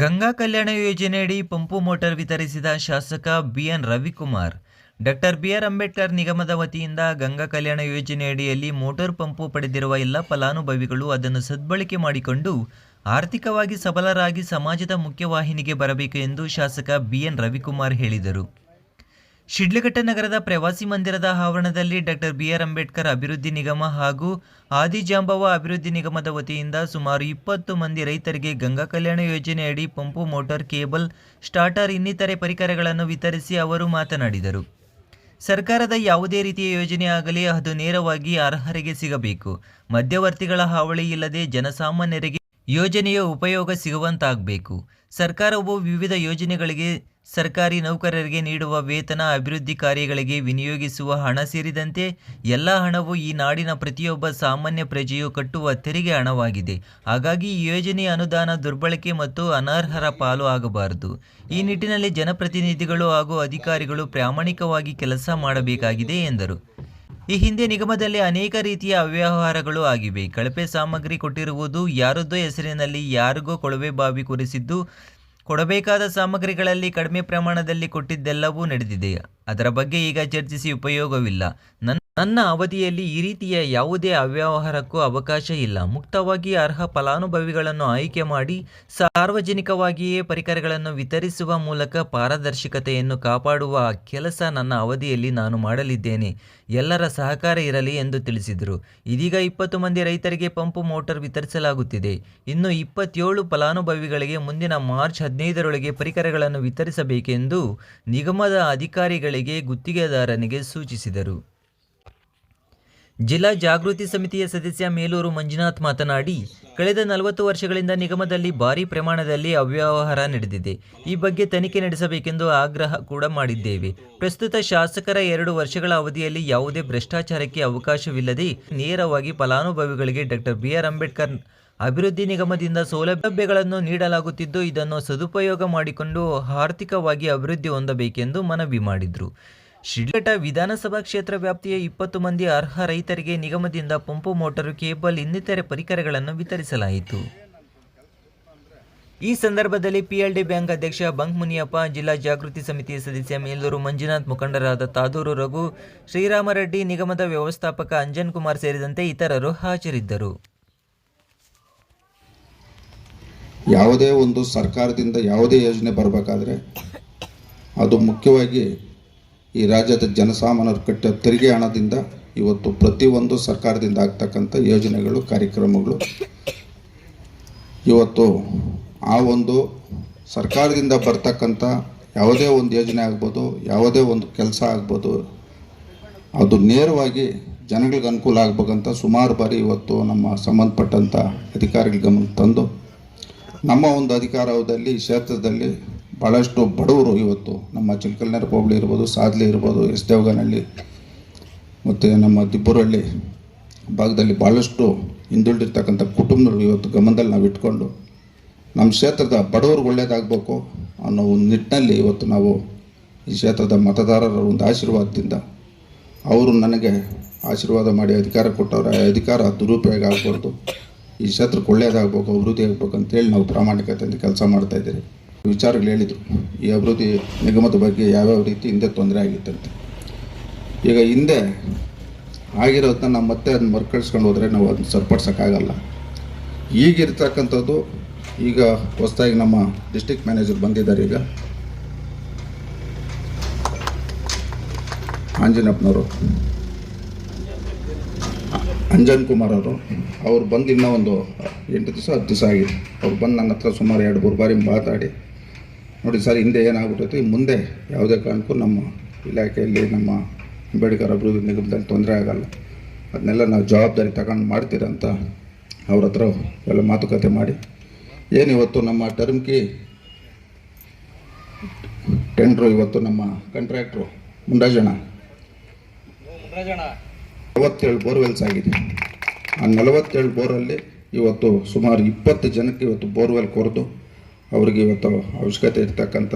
ಗಂಗಾ ಕಲ್ಯಾಣ ಯೋಜನೆಯಡಿ pump motor ವಿತರಿಸಿದ ಶಾಸಕ BN Ravikumar. Doctor BR Ambedkar ನಿಗಮದ ವತಿಯಿಂದ ಗಂಗಾ ಕಲ್ಯಾಣ ಯೋಜನೆಯಡಿಯಲ್ಲಿ ಮೋಟಾರ್ ಪಂಪು ಪಡೆದಿರುವ ಎಲ್ಲ ಫಲಾನುಭವಿಗಳು ಅದನ್ನು ಸದ್ಬಳಕೆ ಮಾಡಿಕೊಂಡು ಆರ್ಥಿಕವಾಗಿ ಸಬಲರಾಗಿ ಸಮಾಜದ ಮುಖ್ಯವಾಹಿನಿಗೆ ಬರಬೇಕು ಎಂದು ಶಾಸಕ ಬಿಎನ್ ರವಿಕುಮಾರ್ ಹೇಳಿದರು. ಶಿಡ್ಲಘಟ್ಟ ನಗರದ ಪ್ರವಾಸಿ ಮಂದಿರದ ಆವರಣದಲ್ಲಿ ಡಾಕ್ಟರ್ ಬಿಆರ್ ಅಂಬೇಡ್ಕರ್ ಅಭಿವೃದ್ಧಿ ನಿಗಮ ಹಾಗೂ ಆದಿಜಾಂಬವ ಅಭಿವೃದ್ಧಿ ನಿಗಮದ ವತಿಯಿಂದ ಸುಮಾರು ಇಪ್ಪತ್ತು ಮಂದಿ ರೈತರಿಗೆ ಗಂಗಾ ಕಲ್ಯಾಣ ಯೋಜನೆಯಡಿ ಪಂಪು ಮೋಟಾರ್ ಕೇಬಲ್, ಸ್ಟಾರ್ಟರ್ ಇನ್ನಿತರೆ ಪರಿಕರಗಳನ್ನು ವಿತರಿಸಿ ಅವರು ಮಾತನಾಡಿದರು. ಸರ್ಕಾರದ ಯಾವುದೇ ರೀತಿಯ ಯೋಜನೆ ಆಗಲಿ ಅದು ನೇರವಾಗಿ ಅರ್ಹರಿಗೆ ಸಿಗಬೇಕು. ಮಧ್ಯವರ್ತಿಗಳ ಹಾವಳಿ ಇಲ್ಲದೆ ಜನಸಾಮಾನ್ಯರಿಗೆ ಯೋಜನೆಯ ಉಪಯೋಗ ಸಿಗುವಂತಾಗಬೇಕು. ಸರ್ಕಾರವು ವಿವಿಧ ಯೋಜನೆಗಳಿಗೆ ಸರ್ಕಾರಿ ನೌಕರರಿಗೆ ನೀಡುವ ವೇತನ ಅಭಿವೃದ್ಧಿ ಕಾರ್ಯಗಳಿಗೆ ವಿನಿಯೋಗಿಸುವ ಹಣ ಸೇರಿದಂತೆ ಎಲ್ಲ ಹಣವು ಈ ನಾಡಿನ ಪ್ರತಿಯೊಬ್ಬ ಸಾಮಾನ್ಯ ಪ್ರಜೆಯು ಕಟ್ಟುವ ತೆರಿಗೆ ಹಣವಾಗಿದೆ. ಹಾಗಾಗಿ ಈ ಯೋಜನೆ ಅನುದಾನ ದುರ್ಬಳಕೆ ಮತ್ತು ಅನರ್ಹರ ಪಾಲು ಆಗಬಾರದು. ಈ ನಿಟ್ಟಿನಲ್ಲಿ ಜನಪ್ರತಿನಿಧಿಗಳು ಹಾಗೂ ಅಧಿಕಾರಿಗಳು ಪ್ರಾಮಾಣಿಕವಾಗಿ ಕೆಲಸ ಮಾಡಬೇಕಾಗಿದೆ ಎಂದರು. ಈ ಹಿಂದೆ ನಿಗಮದಲ್ಲಿ ಅನೇಕ ರೀತಿಯ ಅವ್ಯವಹಾರಗಳು ಆಗಿವೆ. ಕಳಪೆ ಸಾಮಗ್ರಿ ಕೊಟ್ಟಿರುವುದು ಯಾರದ್ದೋ ಹೆಸರಿನಲ್ಲಿ ಯಾರಿಗೋ ಕೊಳವೆ ಬಾವಿ ಕೊರೆಸಿದ್ದು ಕೊಡಬೇಕಾದ ಸಾಮಗ್ರಿಗಳಲ್ಲಿ ಕಡಿಮೆ ಪ್ರಮಾಣದಲ್ಲಿ ಕೊಟ್ಟಿದ್ದೆಲ್ಲವೂ ನಡೆದಿದೆ ಅದರ ಬಗ್ಗೆ ಈಗ ಚರ್ಚಿಸಿ ಉಪಯೋಗವಿಲ್ಲ. ನನ್ನ ನನ್ನ ಅವಧಿಯಲ್ಲಿ ಈ ರೀತಿಯ ಯಾವುದೇ ಅವ್ಯವಹಾರಕ್ಕೂ ಅವಕಾಶ ಇಲ್ಲ. ಮುಕ್ತವಾಗಿ ಅರ್ಹ ಫಲಾನುಭವಿಗಳನ್ನು ಆಯ್ಕೆ ಮಾಡಿ ಸಾರ್ವಜನಿಕವಾಗಿಯೇ ಪರಿಕರಗಳನ್ನು ವಿತರಿಸುವ ಮೂಲಕ ಪಾರದರ್ಶಕತೆಯನ್ನು ಕಾಪಾಡುವ ಕೆಲಸ ನನ್ನ ಅವಧಿಯಲ್ಲಿ ನಾನು ಮಾಡಲಿದ್ದೇನೆ. ಎಲ್ಲರ ಸಹಕಾರ ಇರಲಿ ಎಂದು ತಿಳಿಸಿದರು. ಇದೀಗ ಇಪ್ಪತ್ತು ಮಂದಿ ರೈತರಿಗೆ ಪಂಪು ಮೋಟಾರ್ ವಿತರಿಸಲಾಗುತ್ತಿದೆ. ಇನ್ನು ಇಪ್ಪತ್ತೇಳು ಫಲಾನುಭವಿಗಳಿಗೆ ಮುಂದಿನ ಮಾರ್ಚ್ ಹದಿನೈದರೊಳಗೆ ಪರಿಕರಗಳನ್ನು ವಿತರಿಸಬೇಕೆಂದು ನಿಗಮದ ಅಧಿಕಾರಿಗಳಿಗೆ ಗುತ್ತಿಗೆದಾರನಿಗೆ ಸೂಚಿಸಿದರು. ಜಿಲ್ಲಾ ಜಾಗೃತಿ ಸಮಿತಿಯ ಸದಸ್ಯ ಮೇಲೂರು ಮಂಜುನಾಥ್ ಮಾತನಾಡಿ, ಕಳೆದ ನಲವತ್ತು ವರ್ಷಗಳಿಂದ ನಿಗಮದಲ್ಲಿ ಭಾರಿ ಪ್ರಮಾಣದಲ್ಲಿ ಅವ್ಯವಹಾರ ನಡೆದಿದೆ. ಈ ಬಗ್ಗೆ ತನಿಖೆ ನಡೆಸಬೇಕೆಂದು ಆಗ್ರಹ ಕೂಡ ಮಾಡಿದ್ದೇವೆ. ಪ್ರಸ್ತುತ ಶಾಸಕರ ಎರಡು ವರ್ಷಗಳ ಅವಧಿಯಲ್ಲಿ ಯಾವುದೇ ಭ್ರಷ್ಟಾಚಾರಕ್ಕೆ ಅವಕಾಶವಿಲ್ಲದೆ ನೇರವಾಗಿ ಫಲಾನುಭವಿಗಳಿಗೆ ಡಾಕ್ಟರ್ ಬಿಆರ್ ಅಂಬೇಡ್ಕರ್ ಅಭಿವೃದ್ಧಿ ನಿಗಮದಿಂದ ಸೌಲಭ್ಯಗಳನ್ನು ನೀಡಲಾಗುತ್ತಿದ್ದು, ಇದನ್ನು ಸದುಪಯೋಗ ಮಾಡಿಕೊಂಡು ಆರ್ಥಿಕವಾಗಿ ಅಭಿವೃದ್ಧಿ ಹೊಂದಬೇಕೆಂದು ಮನವಿ ಮಾಡಿದರು. ಶಿಡ್ಲಘಟ್ಟ ವಿಧಾನಸಭಾ ಕ್ಷೇತ್ರ ವ್ಯಾಪ್ತಿಯ ಇಪ್ಪತ್ತು ಮಂದಿ ಅರ್ಹ ರೈತರಿಗೆ ನಿಗಮದಿಂದ ಪಂಪು ಮೋಟಾರು, ಕೇಬಲ್, ಇನ್ನಿತರೆ ಪರಿಕರಗಳನ್ನು ವಿತರಿಸಲಾಯಿತು. ಈ ಸಂದರ್ಭದಲ್ಲಿ ಪಿಎಲ್ಡಿ ಬ್ಯಾಂಕ್ ಅಧ್ಯಕ್ಷ ಬಂಕ್ ಮುನಿಯಪ್ಪ, ಜಿಲ್ಲಾ ಜಾಗೃತಿ ಸಮಿತಿಯ ಸದಸ್ಯ ಮೇಲೂರು ಮಂಜುನಾಥ್ ಮುಖಂಡರಾದ ತಾದೂರು ರಘು, ಶ್ರೀರಾಮರೆಡ್ಡಿ ನಿಗಮದ ವ್ಯವಸ್ಥಾಪಕ ಅಂಜನ್ ಕುಮಾರ್ ಸೇರಿದಂತೆ ಇತರರು ಹಾಜರಿದ್ದರು. ಯಾವುದೇ ಒಂದು ಸರ್ಕಾರದಿಂದ ಯಾವುದೇ ಯೋಜನೆ ಬರಬೇಕಾದ್ರೆ ಅದು ಮುಖ್ಯವಾಗಿ ಈ ರಾಜ್ಯದ ಜನಸಾಮಾನ್ಯರು ಕಟ್ಟ ತೆರಿಗೆ ಹಣದಿಂದ ಇವತ್ತು ಪ್ರತಿಯೊಂದು ಸರ್ಕಾರದಿಂದ ಆಗ್ತಕ್ಕಂಥ ಯೋಜನೆಗಳು, ಕಾರ್ಯಕ್ರಮಗಳು ಇವತ್ತು ಆ ಒಂದು ಸರ್ಕಾರದಿಂದ ಬರ್ತಕ್ಕಂಥ ಯಾವುದೇ ಒಂದು ಯೋಜನೆ ಆಗ್ಬೋದು, ಯಾವುದೇ ಒಂದು ಕೆಲಸ ಆಗ್ಬೋದು, ಅದು ನೇರವಾಗಿ ಜನಗಳಿಗೆ ಅನುಕೂಲ ಆಗ್ಬೇಕಂತ ಸುಮಾರು ಬಾರಿ ಇವತ್ತು ನಮ್ಮ ಸಂಬಂಧಪಟ್ಟಂಥ ಅಧಿಕಾರಿಗಳ ಗಮನ ತಂದು ನಮ್ಮ ಒಂದು ಅಧಿಕಾರದಲ್ಲಿ ಕ್ಷೇತ್ರದಲ್ಲಿ ಭಾಳಷ್ಟು ಬಡವರು ಇವತ್ತು ನಮ್ಮ ಚಿಲ್ಕಲ್ನರ್ ಹೋಬಳಿ ಇರ್ಬೋದು, ಸಾದ್ಲಿ ಇರ್ಬೋದು, ಎಸ್ ದೇವಗನಹಳ್ಳಿ ಮತ್ತು ನಮ್ಮ ದಿಬ್ಬುರಹಳ್ಳಿ ಭಾಗದಲ್ಲಿ ಭಾಳಷ್ಟು ಹಿಂದುಳಿದಿರ್ತಕ್ಕಂಥ ಕುಟುಂಬಗಳು ಇವತ್ತು ಗಮನದಲ್ಲಿ ನಾವು ಇಟ್ಕೊಂಡು ನಮ್ಮ ಕ್ಷೇತ್ರದ ಬಡವ್ರಿಗೆ ಒಳ್ಳೇದಾಗಬೇಕು ಅನ್ನೋ ಒಂದು ನಿಟ್ಟಿನಲ್ಲಿ ಇವತ್ತು ನಾವು ಈ ಕ್ಷೇತ್ರದ ಮತದಾರರ ಒಂದು ಆಶೀರ್ವಾದದಿಂದ ಅವರು ನನಗೆ ಆಶೀರ್ವಾದ ಮಾಡಿ ಅಧಿಕಾರ ಕೊಟ್ಟವರ. ಅಧಿಕಾರ ದುರುಪಯೋಗ ಆಗಬಾರ್ದು. ಈ ಕ್ಷೇತ್ರಕ್ಕೆ ಒಳ್ಳೆಯದಾಗಬೇಕು ಅಭಿವೃದ್ಧಿ ಆಗಬೇಕು ಅಂತೇಳಿ ನಾವು ಪ್ರಾಮಾಣಿಕತೆಯಿಂದ ಕೆಲಸ ಮಾಡ್ತಾ ಇದ್ದೀರಿ ವಿಚಾರಗಳು ಹೇಳಿದರು. ಈ ಅಭಿವೃದ್ಧಿ ನಿಗಮದ ಬಗ್ಗೆ ಯಾವ್ಯಾವ ರೀತಿ ಹಿಂದೆ ತೊಂದರೆ ಆಗಿತ್ತಂತೆ ಈಗ ಹಿಂದೆ ಆಗಿರೋದನ್ನ ನಾವು ಮತ್ತೆ ಅದನ್ನ ಮರುಕಳಿಸ್ಕೊಂಡು ಹೋದರೆ ನಾವು ಅದನ್ನ ಸರಿಪಡ್ಸೋಕ್ಕಾಗಲ್ಲ. ಈಗಿರ್ತಕ್ಕಂಥದ್ದು ಈಗ ಹೊಸದಾಗಿ ನಮ್ಮ ಡಿಸ್ಟಿಕ್ ಮ್ಯಾನೇಜರ್ ಬಂದಿದ್ದಾರೆ ಈಗ. ಆಂಜನಪ್ಪನವರು ಅಂಜನ್ ಕುಮಾರ್ ಅವರು. ಅವ್ರು ಬಂದು ಇನ್ನೂ ಒಂದು ಎಂಟು ದಿವಸ, ಹತ್ತು ದಿವಸ ಆಗಿದೆ. ಅವ್ರು ಬಂದು ನನ್ನ ಹತ್ರ ಸುಮಾರು ಎರಡು, ಮೂರು ಬಾರಿ ಮಾತಾಡಿ. ನೋಡಿ ಸರ್, ಹಿಂದೆ ಏನಾಗ್ಬಿಟ್ಟೈತಿ ಮುಂದೆ ಯಾವುದೇ ಕಾರಣಕ್ಕೂ ನಮ್ಮ ಇಲಾಖೆಯಲ್ಲಿ ನಮ್ಮ ಅಂಬೇಡ್ಕರ್ ಅಭಿವೃದ್ಧಿ ನಿಗಮದಲ್ಲಿ ತೊಂದರೆ ಆಗಲ್ಲ. ಅದನ್ನೆಲ್ಲ ನಾವು ಜವಾಬ್ದಾರಿ ತಗೊಂಡು ಮಾಡ್ತೀರಂತ ಅವ್ರ ಹತ್ರ ಎಲ್ಲ ಮಾತುಕತೆ ಮಾಡಿ. ಏನು ಇವತ್ತು ನಮ್ಮ ಟರ್ಮ್ಕಿ ಟೆಂಡ್ರು ಇವತ್ತು ನಮ್ಮ ಕಾಂಟ್ರಾಕ್ಟ್ರು ಮುಂಡಾಜಣ ನಲವತ್ತೇಳು ಬೋರ್ವೆಲ್ಸ್ ಆಗಿದೆ ಆ ನಲವತ್ತೇಳು ಬೋರಲ್ಲಿ ಇವತ್ತು ಸುಮಾರು ಇಪ್ಪತ್ತು ಜನಕ್ಕೆ ಇವತ್ತು ಬೋರ್ವೆಲ್ ಕೊರೆದು ಅವರಿಗೆ ಇವತ್ತು ಅವಶ್ಯಕತೆ ಇರ್ತಕ್ಕಂಥ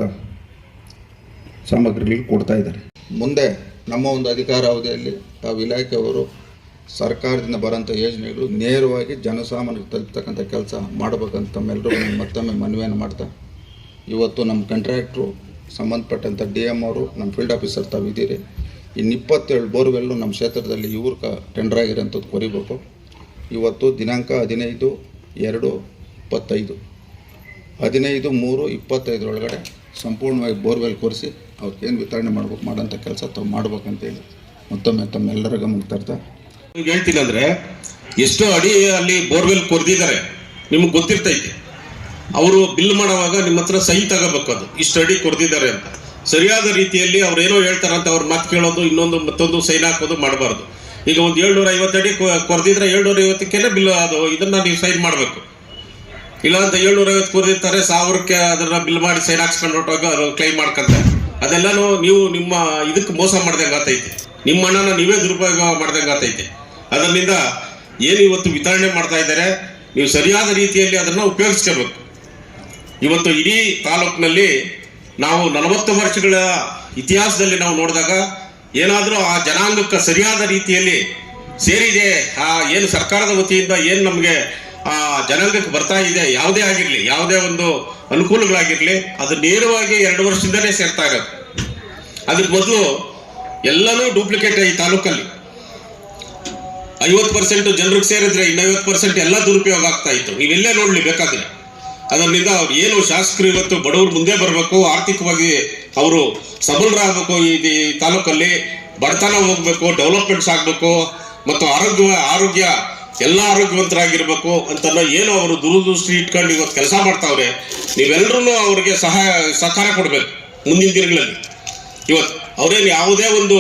ಸಾಮಗ್ರಿಗಳು ಕೊಡ್ತಾ ಇದ್ದಾರೆ. ಮುಂದೆ ನಮ್ಮ ಒಂದು ಅಧಿಕಾರ ಅವಧಿಯಲ್ಲಿ ತಾವು ಇಲಾಖೆಯವರು ಸರ್ಕಾರದಿಂದ ಬರೋಂಥ ಯೋಜನೆಗಳು ನೇರವಾಗಿ ಜನಸಾಮಾನ್ಯರಿಗೆ ತಲುಪ್ತಕ್ಕಂಥ ಕೆಲಸ ಮಾಡಬೇಕಂತ ತಮ್ಮೆಲ್ಲರೂ ಮತ್ತೊಮ್ಮೆ ಮನವಿಯನ್ನು ಮಾಡ್ತಾ, ಇವತ್ತು ನಮ್ಮ ಕಾಂಟ್ರಾಕ್ಟ್ರು ಸಂಬಂಧಪಟ್ಟಂಥ ಡಿ ಎಂ ಅವರು, ನಮ್ಮ ಫೀಲ್ಡ್ ಆಫೀಸರ್ ತಾವಿದ್ದೀರಿ ಇನ್ನು ಇಪ್ಪತ್ತೇಳು ಬೋರ್ವೆಲ್ಲು ನಮ್ಮ ಕ್ಷೇತ್ರದಲ್ಲಿ ಇವ್ರ ಕ ಟೆಂಡರ್ ಆಗಿರೋಂಥದ್ದು ಕೊರಿಬೇಕು. ಇವತ್ತು ದಿನಾಂಕ ಹದಿನೈದು ಎರಡು ಇಪ್ಪತ್ತೈದು. ಹದಿನೈದು ಮೂರು ಇಪ್ಪತ್ತೈದರೊಳಗಡೆ ಸಂಪೂರ್ಣವಾಗಿ ಬೋರ್ವೆಲ್ ಕೊರೆಸಿ ಅವ್ರಿಗೇನು ವಿತರಣೆ ಮಾಡ್ಬೇಕು ಮಾಡೋಂಥ ಕೆಲಸ ತಾವು ಮಾಡ್ಬೇಕಂತೇಳಿ ಮತ್ತೊಮ್ಮೆ ತಮ್ಮೆಲ್ಲರ ಗಮನಕ್ಕೆ ತರ್ತಾ. ಹೇಳ್ತೀನಿ ಅಂದರೆ, ಎಷ್ಟೋ ಅಡಿ ಅಲ್ಲಿ ಬೋರ್ವೆಲ್ ಕೊರೆದಿದ್ದಾರೆ. ನಿಮಗೆ ಗೊತ್ತಿರ್ತೈತಿ. ಅವರು ಬಿಲ್ ಮಾಡೋವಾಗ ನಿಮ್ಮ ಹತ್ರ ಸಹಿ ತಗೋಬೇಕು ಅದು. ಇಷ್ಟು ಅಡಿ ಕೊರೆದಿದ್ದಾರೆ ಅಂತ. ಸರಿಯಾದ ರೀತಿಯಲ್ಲಿ ಅವ್ರು ಏನೋ ಹೇಳ್ತಾರಂತ ಅವ್ರ ಮಾತು ಕೇಳೋದು, ಇನ್ನೊಂದು ಮತ್ತೊಂದು ಸೈನ್ ಹಾಕೋದು ಮಾಡಬಾರ್ದು. ಈಗ ಒಂದು ಏಳ್ನೂರ ಐವತ್ತಡಿ ಕೊರ್ದಿದ್ರೆ ಏಳ್ನೂರ ಐವತ್ತಕ್ಕೆಲ್ಲ ಬಿಲ್ ಅದು, ಇದನ್ನ ನೀವು ಸೈನ್ ಮಾಡಬೇಕು. ಇಲ್ಲ ಅಂತ ಏಳ್ನೂರ ಐವತ್ತು ಕೊರೆದಿರ್ತಾರೆ, ಸಾವಿರಕ್ಕೆ ಅದನ್ನ ಬಿಲ್ ಮಾಡಿ ಸೈನ್ ಹಾಕ್ಸ್ಕೊಂಡು ಹೊರಟೋಗ ಅದು ಕ್ಲೈಮ್ ಮಾಡ್ಕೊಂತಾರೆ ಅದೆಲ್ಲನೂ ನೀವು ನಿಮ್ಮ ಇದಕ್ಕೆ ಮೋಸ ಮಾಡ್ದಂಗೆ ಆತೈತೆ. ನಿಮ್ಮ ಹಣನ ನೀವೇ ದುರುಪಯೋಗ ಮಾಡ್ದಂಗೆ ಆತೈತೆ. ಅದರಿಂದ ಏನು ಇವತ್ತು ವಿತರಣೆ ಮಾಡ್ತಾ ಇದ್ದಾರೆ, ನೀವು ಸರಿಯಾದ ರೀತಿಯಲ್ಲಿ ಅದನ್ನ ಉಪಯೋಗಿಸ್ಕೋಬೇಕು. ಇವತ್ತು ಇಡೀ ತಾಲೂಕಿನಲ್ಲಿ ನಾವು ನಲವತ್ತು ವರ್ಷಗಳ ಇತಿಹಾಸದಲ್ಲಿ ನಾವು ನೋಡಿದಾಗ ಏನಾದರೂ ಆ ಜನಾಂಗಕ್ಕೆ ಸರಿಯಾದ ರೀತಿಯಲ್ಲಿ ಸೇರಿದೆ, ಆ ಏನು ಸರ್ಕಾರದ ವತಿಯಿಂದ ಏನು ನಮಗೆ ಆ ಜನಾಂಗಕ್ಕೆ ಬರ್ತಾ ಇದೆ, ಯಾವುದೇ ಆಗಿರಲಿ, ಯಾವುದೇ ಒಂದು ಅನುಕೂಲಗಳಾಗಿರಲಿ, ಅದು ನೇರವಾಗಿ ಎರಡು ವರ್ಷದಿಂದಲೇ ಸೇರ್ತಾ ಇರೋದು. ಅದ್ರ ಮೊದಲು ಎಲ್ಲನೂ ಡೂಪ್ಲಿಕೇಟ್ ಈ ತಾಲೂಕಲ್ಲಿ. ಐವತ್ತು ಪರ್ಸೆಂಟ್ ಜನರಿಗೆ ಸೇರಿದ್ರೆ ಇನ್ನೈವತ್ತು ಪರ್ಸೆಂಟ್ ಎಲ್ಲ ದುರುಪಯೋಗ ಆಗ್ತಾ ಇತ್ತು. ನೀವೆಲ್ಲೇ ನೋಡಲಿ ಬೇಕಾದ್ರೆ. ಅದರಿಂದ ಅವ್ರು ಏನು ಶಾಸಕರು ಇವತ್ತು ಬಡವರು ಮುಂದೆ ಬರಬೇಕು, ಆರ್ಥಿಕವಾಗಿ ಅವರು ಸಬಲರಾಗಬೇಕು ಈ ತಾಲೂಕಲ್ಲಿ, ಬಡತನ ಹೋಗ್ಬೇಕು ಡೆವಲಪ್ಮೆಂಟ್ಸ್ ಆಗಬೇಕು, ಮತ್ತು ಆರೋಗ್ಯ ಆರೋಗ್ಯ, ಎಲ್ಲ ಆರೋಗ್ಯವಂತರಾಗಿರ್ಬೇಕು ಅಂತ ಏನು ಅವರು ದೂರದೃಷ್ಟಿ ಇಟ್ಕೊಂಡು ಇವತ್ತು ಕೆಲಸ ಮಾಡ್ತಾವ್ರೆ ನೀವೆಲ್ಲರೂ ಅವ್ರಿಗೆ ಸಹಾಯ, ಸಹಕಾರ ಕೊಡಬೇಕು ಮುಂದಿನ ದಿನಗಳಲ್ಲಿ. ಇವತ್ತು ಅವ್ರೇನು ಯಾವುದೇ ಒಂದು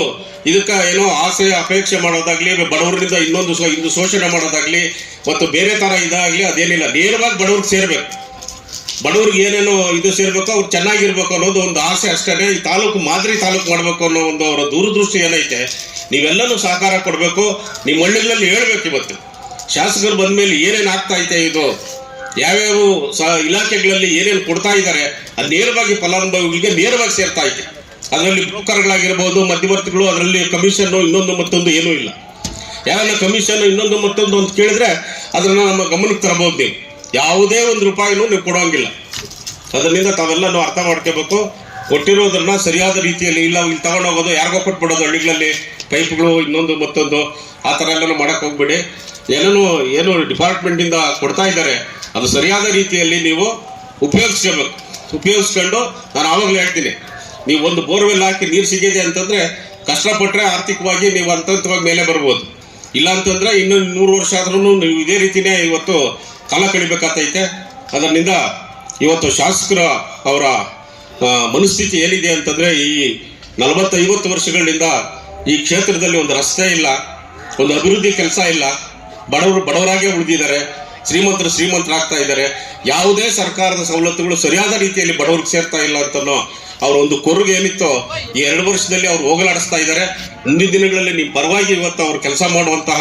ಇದಕ್ಕೆ ಏನೋ ಆಸೆ, ಅಪೇಕ್ಷೆ ಮಾಡೋದಾಗ್ಲಿ ಬಡವರಿಂದ ಇನ್ನೊಂದು ಇಂದು ಶೋಷಣೆ ಮಾಡೋದಾಗ್ಲಿ, ಮತ್ತು ಬೇರೆ ತರ ಇದಾಗ್ಲಿ, ಅದೇನಿಲ್ಲ. ನೇರವಾಗಿ ಬಡವ್ರಿಗೆ ಸೇರ್ಬೇಕು. ಬಡವ್ರಿಗೆ ಏನೇನೋ ಇದು ಸೇರ್ಬೇಕು, ಅವ್ರು ಚೆನ್ನಾಗಿರ್ಬೇಕು ಅನ್ನೋದು ಒಂದು ಆಸೆ ಅಷ್ಟೇ ಈ ತಾಲೂಕು ಮಾದರಿ ತಾಲೂಕು ಮಾಡಬೇಕು ಅನ್ನೋ ಒಂದು ಅವರ ದೂರದೃಷ್ಟಿ ಏನೈತೆ ನೀವೆಲ್ಲನೂ ಸಹಕಾರ ಕೊಡಬೇಕು. ನಿಮ್ಮ ಹಳ್ಳಿಗಳಲ್ಲಿ ಹೇಳ್ಬೇಕು ಇವತ್ತು. ಶಾಸಕರು ಬಂದ ಮೇಲೆ ಏನೇನು ಆಗ್ತಾ ಐತೆ ಇದು? ಯಾವ್ಯಾವ ಸ ಇಲಾಖೆಗಳಲ್ಲಿ ಏನೇನು ಕೊಡ್ತಾ ಇದ್ದಾರೆ ಅದು ನೇರವಾಗಿ ಫಲಾನುಭವಿಗಳಿಗೆ ನೇರವಾಗಿ ಸೇರ್ತಾ ಐತೆ. ಅದರಲ್ಲಿ ಬ್ರೋಕರ್ಗಳಾಗಿರ್ಬೋದು, ಮಧ್ಯವರ್ತಿಗಳು, ಅದರಲ್ಲಿ ಕಮಿಷನ್ನು ಇನ್ನೊಂದು ಮತ್ತೊಂದು ಏನೂ ಇಲ್ಲ. ಯಾವೆಲ್ಲ ಕಮಿಷನ್ ಇನ್ನೊಂದು ಮತ್ತೊಂದು ಅಂತ ಕೇಳಿದ್ರೆ, ಅದನ್ನು ನಮ್ಮ ಗಮನಕ್ಕೆ ತರಬಹುದು ನೀವು. ಯಾವುದೇ ಒಂದು ರೂಪಾಯಿನೂ ನೀವು ಕೊಡೋಂಗಿಲ್ಲ. ಅದರಿಂದ ತಾವೆಲ್ಲ ಅರ್ಥ ಮಾಡ್ಕೋಬೇಕು. ಕೊಟ್ಟಿರೋದನ್ನ ಸರಿಯಾದ ರೀತಿಯಲ್ಲಿ ಇಲ್ಲ, ಇಲ್ಲಿ ತಗೊಂಡೋಗೋದು ಯಾರಿಗೋ ಕೊಟ್ಬಿಡೋದು ಹಳ್ಳಿಗಳಲ್ಲಿ, ಪೈಪ್ಗಳು ಇನ್ನೊಂದು ಮತ್ತೊಂದು, ಆ ಥರ ಎಲ್ಲನೂ ಮಾಡಕ್ಕೆ ಹೋಗ್ಬೇಡಿ. ಏನೇನು ಏನು ಡಿಪಾರ್ಟ್ಮೆಂಟಿಂದ ಕೊಡ್ತಾ ಇದ್ದಾರೆ, ಅದು ಸರಿಯಾದ ರೀತಿಯಲ್ಲಿ ನೀವು ಉಪಯೋಗಿಸ್ಕೋಬೇಕು. ಉಪಯೋಗಿಸ್ಕೊಂಡು ನಾನು ಆವಾಗಲೇ ಹೇಳ್ತೀನಿ, ನೀವು ಒಂದು ಬೋರ್ವೆಲ್ ಹಾಕಿ ನೀರು ಸಿಗಿದೆ ಅಂತಂದ್ರೆ ಕಷ್ಟಪಟ್ಟರೆ ಆರ್ಥಿಕವಾಗಿ ನೀವು ಹಂತವಾಗಿ ಮೇಲೆ ಬರ್ಬೋದು. ಇಲ್ಲ ಅಂತಂದ್ರೆ ಇನ್ನೊಂದು ನೂರು ವರ್ಷ ಆದ್ರೂ ನೀವು ಇದೇ ರೀತಿನೇ ಇವತ್ತು ಕಾಲ ಕಳಿಬೇಕಾಗ್ತೈತೆ ಅದರಿಂದ ಇವತ್ತು ಶಾಸಕರ ಅವರ ಮನಸ್ಥಿತಿ ಏನಿದೆ ಅಂತಂದ್ರೆ ಈ ನಲವತ್ತೈವತ್ತು ವರ್ಷಗಳಿಂದ ಈ ಕ್ಷೇತ್ರದಲ್ಲಿ ಒಂದು ರಸ್ತೆ ಇಲ್ಲ, ಒಂದು ಅಭಿವೃದ್ಧಿ ಕೆಲಸ ಇಲ್ಲ. ಬಡವರು ಬಡವರಾಗೇ ಉಳಿದಿದ್ದಾರೆ. ಶ್ರೀಮಂತರು ಶ್ರೀಮಂತರಾಗ್ತಾ ಇದ್ದಾರೆ. ಯಾವುದೇ ಸರ್ಕಾರದ ಸವಲತ್ತುಗಳು ಸರಿಯಾದ ರೀತಿಯಲ್ಲಿ ಬಡವರಿಗೆ ಸೇರ್ತಾ ಇಲ್ಲ ಅಂತನೋ ಅವ್ರ ಒಂದು ಕೊರಗು ಏನಿತ್ತೋ, ಈ ಎರಡು ವರ್ಷದಲ್ಲಿ ಅವ್ರು ಹೋಗಲಾಡಿಸ್ತಾ ಇದ್ದಾರೆ. ಮುಂದಿನ ದಿನಗಳಲ್ಲಿ ನಿಮ್ಮ ಪರವಾಗಿ ಇವತ್ತು ಅವ್ರು ಕೆಲಸ ಮಾಡುವಂತಹ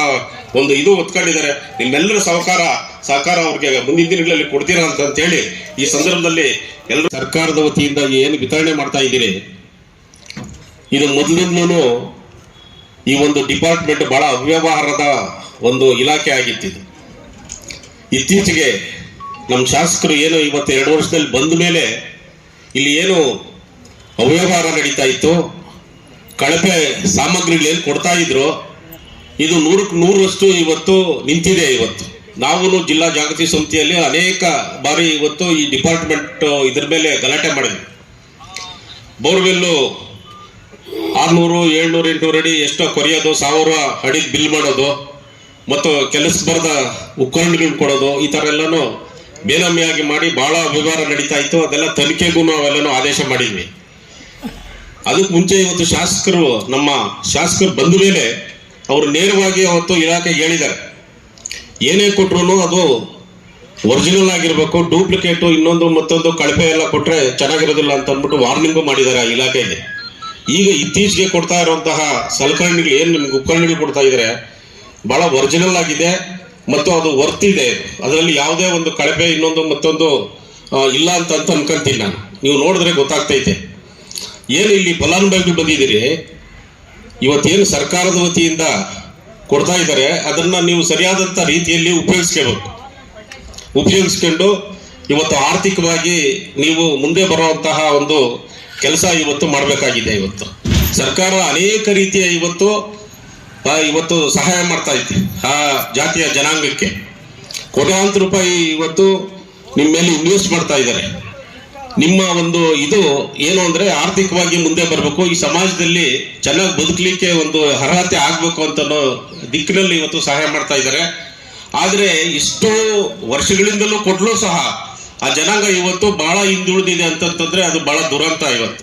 ಒಂದು ಇದು ಒತ್ಕೊಂಡಿದ್ದಾರೆ ನಿಮ್ಮೆಲ್ಲರ ಸಹಕಾರ ಸಹಕಾರ ಅವ್ರಿಗೆ ಮುಂದಿನ ದಿನಗಳಲ್ಲಿ ಕೊಡ್ತೀರಾ ಅಂತ ಹೇಳಿ ಈ ಸಂದರ್ಭದಲ್ಲಿ ಎಲ್ಲರೂ ಸರ್ಕಾರದ ವತಿಯಿಂದ ಏನು ವಿತರಣೆ ಮಾಡ್ತಾ ಇದ್ದೀರಿ? ಇದು ಮೊದಲಿಂದಲೂ ಈ ಒಂದು ಡಿಪಾರ್ಟ್ಮೆಂಟ್ ಬಹಳ ಅವ್ಯವಹಾರದ ಒಂದು ಇಲಾಖೆ ಇದು. ಇತ್ತೀಚೆಗೆ ನಮ್ಮ ಶಾಸಕರು ಏನು ಇವತ್ತು ಎರಡು ವರ್ಷದಲ್ಲಿ ಬಂದ ಮೇಲೆ ಇಲ್ಲಿ ಏನು ಅವ್ಯವಹಾರ ನಡೀತಾ ಇತ್ತು. ಕಳಪೆ ಸಾಮಗ್ರಿಗಳು ಏನು ಕೊಡ್ತಾ ಇದ್ರು, ಇದು ನೂರಕ್ಕೆ ನೂರರಷ್ಟು ಇವತ್ತು ನಿಂತಿದೆ ಇವತ್ತು. ನಾವು ಜಿಲ್ಲಾ ಜಾಗೃತಿ ಸಮಿತಿಯಲ್ಲಿ ಅನೇಕ ಬಾರಿ ಇವತ್ತು ಈ ಡಿಪಾರ್ಟ್ಮೆಂಟ್ ಇದ್ರ ಮೇಲೆ ಗಲಾಟೆ ಮಾಡಿದ್ವಿ. ಬೋರ್ವೆಲ್ಲು ಆರ್ನೂರು, ಏಳ್ನೂರು, ಎಂಟುನೂರು ಅಡಿ ಎಷ್ಟೋ ಕೊರೆಯೋದು, ಸಾವಿರ ಅಡಿ ಬಿಲ್ ಮಾಡೋದು, ಮತ್ತು ಕೆಲಸ ಬರದ ಉಪಕರಣಗಳು ಕೊಡೋದು, ಈ ಥರ ಎಲ್ಲನೂ ಬೇನಾಮಿಯಾಗಿ ಮಾಡಿ ಬಹಳ ವ್ಯವಹಾರ ನಡೀತಾ ಇತ್ತು. ಅದೆಲ್ಲ ತನಿಖೆಗೂ ನಾವೆಲ್ಲನೂ ಆದೇಶ ಮಾಡಿದ್ವಿ. ಅದಕ್ಕೆ ಮುಂಚೆ ಇವತ್ತು ಶಾಸಕರು, ನಮ್ಮ ಶಾಸಕರು ಬಂದ ಮೇಲೆ ಅವರು ನೇರವಾಗಿ ಅವತ್ತು ಇಲಾಖೆಗೆ ಹೇಳಿದ್ದಾರೆ. ಏನೇ ಕೊಟ್ರು ಅದು ಒರಿಜಿನಲ್ ಆಗಿರಬೇಕು ಡೂಪ್ಲಿಕೇಟು ಇನ್ನೊಂದು ಮತ್ತೊಂದು ಕಳಪೆ ಎಲ್ಲ ಕೊಟ್ರೆ ಚೆನ್ನಾಗಿರೋದಿಲ್ಲ ಅಂತ ಅಂದ್ಬಿಟ್ಟು ವಾರ್ನಿಂಗು ಮಾಡಿದ್ದಾರೆ ಆ ಇಲಾಖೆಯಲ್ಲಿ. ಈಗ ಇತ್ತೀಚೆಗೆ ಕೊಡ್ತಾ ಇರುವಂತಹ ಸಲಕರಣೆಗಳು ಏನು ನಿಮ್ಗೆ ಉಪಕರಣಗಳು ಕೊಡ್ತಾ ಇದ್ದಾರೆ ಬಹಳ ಒರಿಜಿನಲ್ ಆಗಿದೆ ಮತ್ತು ಅದು ವರ್ತ್ ಇದೆ. ಅದರಲ್ಲಿ ಯಾವುದೇ ಒಂದು ಕಳಪೆ ಇನ್ನೊಂದು ಮತ್ತೊಂದು ಇಲ್ಲ ಅಂತ ಅಂತ ಅನ್ಕೊಂತೀನಿ ನಾನು. ನೀವು ನೋಡಿದ್ರೆ ಗೊತ್ತಾಗ್ತೈತೆ. ಏನು ಇಲ್ಲಿ ಫಲಾನುಭವಿಗಳು ಬಂದಿದ್ದೀರಿ? ಇವತ್ತೇನು ಸರ್ಕಾರದ ವತಿಯಿಂದ ಕೊಡ್ತಾ ಇದ್ದಾರೆ, ಅದನ್ನ ನೀವು ಸರಿಯಾದಂಥ ರೀತಿಯಲ್ಲಿ ಉಪಯೋಗಿಸ್ಕೋಬೇಕು. ಉಪಯೋಗಿಸ್ಕೊಂಡು ಇವತ್ತು ಆರ್ಥಿಕವಾಗಿ ನೀವು ಮುಂದೆ ಬರುವಂತಹ ಒಂದು ಕೆಲಸ ಇವತ್ತು ಮಾಡಬೇಕಾಗಿದೆ ಇವತ್ತು. ಸರ್ಕಾರ ಅನೇಕ ರೀತಿಯ ಇವತ್ತು ಇವತ್ತು ಸಹಾಯ ಮಾಡ್ತಾ ಇದೆ, ಆ ಜಾತಿಯ ಜನಾಂಗಕ್ಕೆ. ಕೋಟ್ಯಾಂತರ ರೂಪಾಯಿ ಇವತ್ತು ನಿಮ್ಮ ಮೇಲೆ ಇನ್ವೆಸ್ಟ್ ಮಾಡ್ತಾ ಇದ್ದಾರೆ. ನಿಮ್ಮ ಒಂದು ಇದು ಏನು ಅಂದ್ರೆ ಆರ್ಥಿಕವಾಗಿ ಮುಂದೆ ಬರಬೇಕು. ಈ ಸಮಾಜದಲ್ಲಿ ಚೆನ್ನಾಗಿ ಬದುಕಲಿಕ್ಕೆ ಒಂದು ಅರ್ಹತೆ ಆಗ್ಬೇಕು ಅಂತ ದಿಕ್ಕಿನಲ್ಲಿ ಇವತ್ತು ಸಹಾಯ ಮಾಡ್ತಾ ಇದ್ದಾರೆ. ಆದ್ರೆ ಇಷ್ಟು ವರ್ಷಗಳಿಂದಲೂ ಕೊಡ್ಲೂ ಸಹ ಆ ಜನಾಂಗ ಇವತ್ತು ಬಹಳ ಹಿಂದುಳಿದಿದೆ ಅಂತಂತಂದ್ರೆ ಅದು ಬಹಳ ದುರಂತ ಇವತ್ತು.